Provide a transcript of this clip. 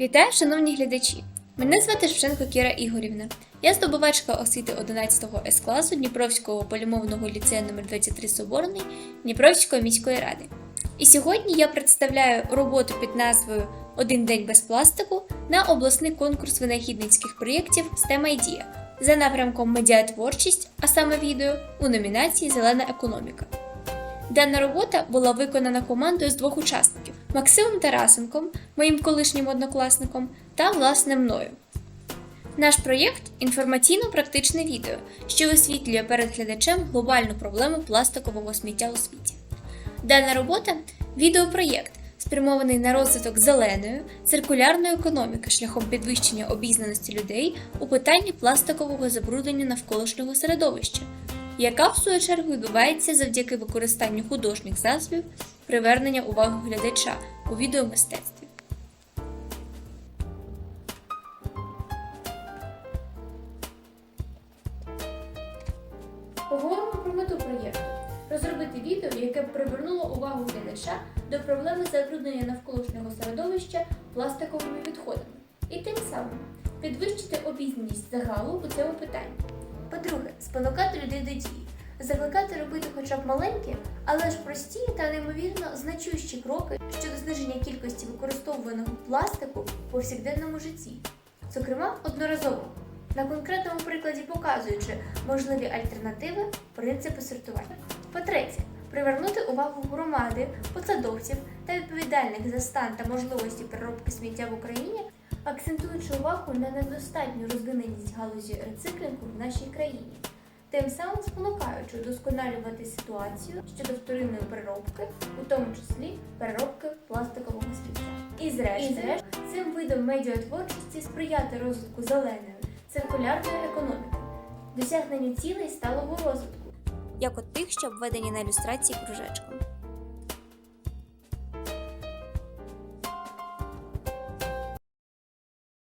Вітаю, шановні глядачі! Мене звати Шевченко Кіра Ігорівна. Я здобувачка освіти 11-го С класу Дніпровського полімовного ліцею номер 23 Соборний Дніпровської міської ради. І сьогодні я представляю роботу під назвою Один день без пластику на обласний конкурс винахідницьких проєктів STEM IDEA за напрямком медіатворчість, а саме відео у номінації Зелена економіка. Дана робота була виконана командою з двох учасників Максимом Тарасенком, моїм колишнім однокласником, та власне мною. Наш проєкт інформаційно-практичне відео, що висвітлює перед глядачем глобальну проблему пластикового сміття у світі. Дана робота відеопроєкт, спрямований на розвиток зеленої, циркулярної економіки шляхом підвищення обізнаності людей у питанні пластикового забруднення навколишнього середовища, яка в свою чергу відбувається завдяки використанню художніх засобів привернення уваги глядача у відеомистецтві. Поговоримо про мету проєкту. Розробити відео, яке б привернуло увагу глядача до проблеми забруднення навколишнього середовища пластиковими відходами. І тим самим підвищити обізнаність загалу у цьому питанні. По-друге, спонукати людей до дії, закликати робити хоча б маленькі, але ж прості та неймовірно значущі кроки щодо зниження кількості використовуваного пластику в повсякденному житті, зокрема одноразово. На конкретному прикладі показуючи можливі альтернативи, принципи сортування. По-третє, привернути увагу громади, посадовців та відповідальних за стан та можливості переробки сміття в Україні, акцентуючи увагу на недостатню розвиненість галузі рециклінгу в нашій країні, тим самим спонукаючи удосконалювати ситуацію щодо вторинної переробки, у тому числі переробки пластикового сміття. І зрештою, цим видом медіатворчості сприяти розвитку зеленої, циркулярної економіки, досягненню цілей сталого розвитку, як от тих, що обведені на ілюстрації кружечком.